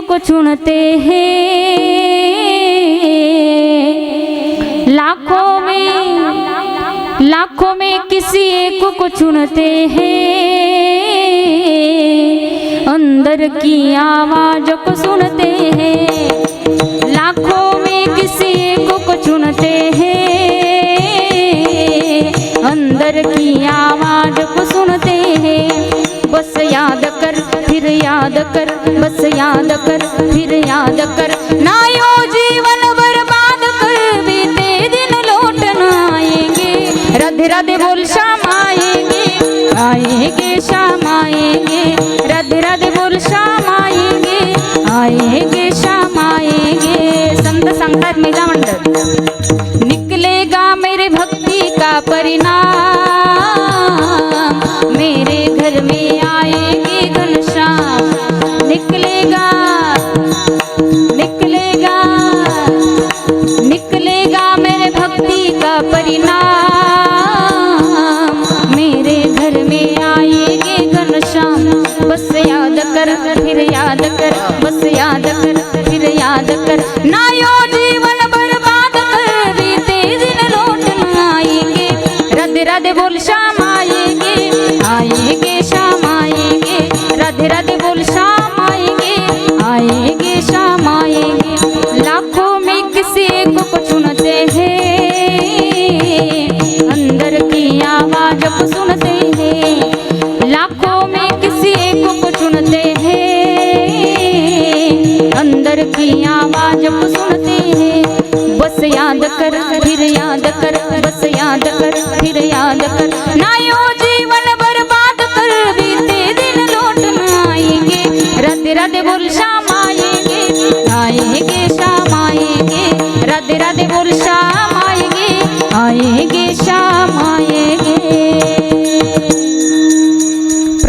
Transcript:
को चुनते हैं। लाखों में लाखों में किसी एक को चुनते हैं। अंदर की आवाज़ को सुनते हैं। लाखों में किसी एक को चुनते हैं। अंदर की आवाज़ याद कर, बस याद कर, फिर याद कर। ना यो जीवन बर्बाद कर बीते दिन लौट ना आएँगे। राधे राधे बोल, शाम आएँगे। आएँगे, शाम आएँगे। राधे राधे बोल, शाम आएँगे। परिणाम। मेरे घर में आएँगे घनश्याम बस याद कर, फिर याद कर, बस याद कर, फिर याद कर। ना यो जीवन बर्बाद कर, बीते दिन लौट आएँगे। राधे राधे बोल शाम को सुनते हैं, लाखों में किसी एक को चुनते हैं। अंदर की आवाज़ को सुनते हैं, बस याद कर, फिर याद कर, बस याद कर, फिर याद कर। ना यो जीवन बर्बाद कर बीते दिन लौट न आएँगे राधे राधे बोल शाम आएँगे आएँगे शाम आएँगे राधे राधे बोल शाम आएँगे आएँगे